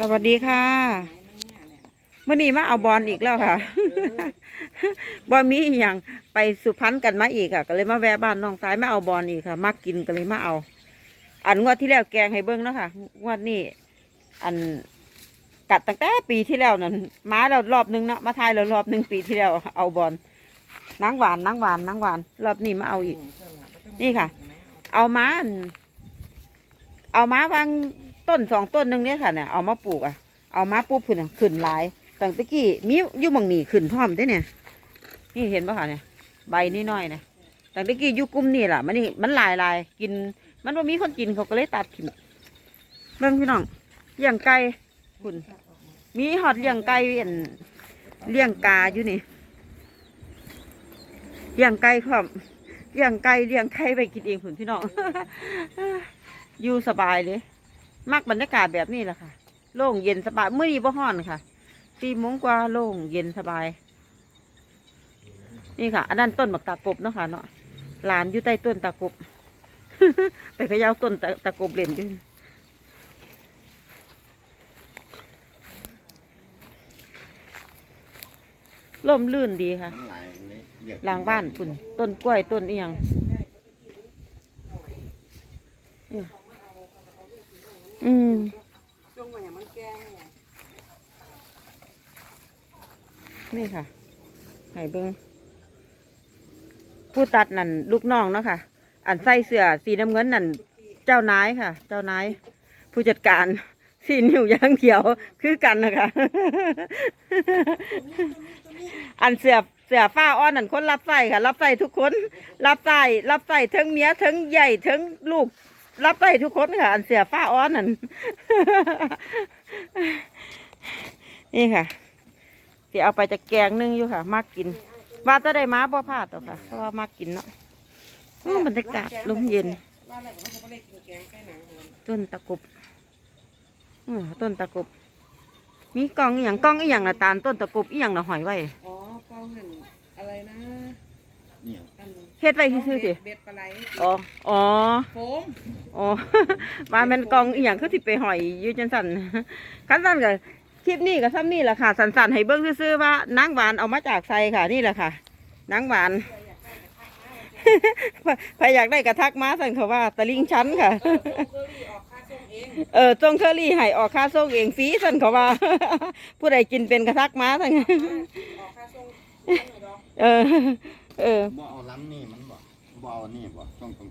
สวัสดีค่ะเมื่อนี้มาเอาบอลอีกแล้วค่ะ บอลมีอหย่างไปสุพรรณกันมาอีกค่ะ ก็เลยมาแวะบ้านน้องสายมาเอาบอลอีกค่ะมากินก็เลยมาเอา อันงวดที่แล้วแกงให้เบิ้งเนาะค่ะงวดนี้อันกัดตั้งแต่ปีที่แล้วนั่นมาแล้วรอบหนึงเนาะมาทายแล้วรอบหนึงปีที่แล้วเอาบอลนางหวานนางหวานนางหวานรอบนี้มาเอาอีก นี่ค่ะ เอามาอันเอามาวาง ต้นสองต้นหนึ่งเนี่ยค่ะเนี่ยเอามาปลูกอะเอามาปุ๊บขึ้นขึ้นหลายตั้งตะกี้มีอยู่มองนี่ขึ้นพร้อมได้เนี่ย นี่เห็นปะค่ะเนี่ยใบนี่น้อยๆนะตั้งตะกี้อยู่กลุ่มนี่แหละมันนี่มันหลายลายกิน มันว่ามีคนกินเขาก็เลยตัดทิ้งเบิ่องพี่น้องเลี้ยงไก่คุณมีหอดเลี้ยงไก่เอ็นเลี้ยงกาอยู่นี่เลี้ยงไก่พร้อมเลี้ยงไก่เลี้ยงไข่ไปกินเองผุนพี่น้องอยู่สบายเลย มักบรรยากาศแบบนี้แหละค่ะ โล่งเย็นสบายเมื่อนี้บ่ฮ้อนค่ะสี่โมงกว่าโล่งเย็นสบาย นี่ค่ะ อันนั้นต้นหมักตากบเนาะค่ะเนาะหลานอยู่ใต้ต้นตากบ ไปเขย่าต้นตะตากบเล่นอยู่ล่มลื่นดีค่ะหลายเลยเรียกหลังบ้านคุณต้นกล้วยต้นเอียง นี่อืมนี่ค่ะให้เบิ้งผู้ตัดนั่นลูกน้องเนาะค่ะ อันใส่เสื้อสีน้ำเงินนั่นเจ้านายค่ะ เจ้านายผู้จัดการสีนิ้วอยางเขียวคือกันนะคะอันเสือเสือฟ้าอ้อนนั่นคนรับใส่ค่ะ รับใส่ทุกคน รับใส่รับใส่ทั้งเมียทั้งใหญ่ทั้งลูก รับใส่ทุกคนค่ะ อันเสือฟ้าอ้อนนั่น นี่ค่ะที่เอาไปจะแกงนึ่งอยู่ค่ะ มากกินว่าจะได้มาบ่พลาดหรอกค่ะ เพราะว่ามากกินเนาะโอ้บรรยากาศลมเย็น ต้นตะกบอือต้นตะกบ มีกล้องอหย่างกล้องอีหย่างละตาลต้นตะกบอีหย่างละหอยไว้ อ๋อกองหันอะไรนะเนี่ยอันเฮ็ดไว้ซื่อๆสิเบ็ดปลาไหลอ๋อ อ๋อโฟม อ๋อว่าแมันกองอีหยังคือสิไปหอยอยู่จังสั่นคันสันก็คลิปนี้ก็ซ้ำนี่แหละค่ะ สั่นๆให้เบิ่งซื่อๆว่านางหวานเอามาจากไซค่ะนี่แหละค่ะนางหวานใครอยากได้กระทักม้าสั่นเขาว่าตะลิงชั้นค่ะเอออกค่าส่งเองเออจงเคอรี่ให้ออกค่าส่งเองฟรีสั่นเขาว่า ผู้ใดกินเป็นกระทักม้าสั่นออกค่าส่งเองดอเออ เออบ่เอาล้ำนี่มันบ่บ่เอานี่บ่ต้องตรง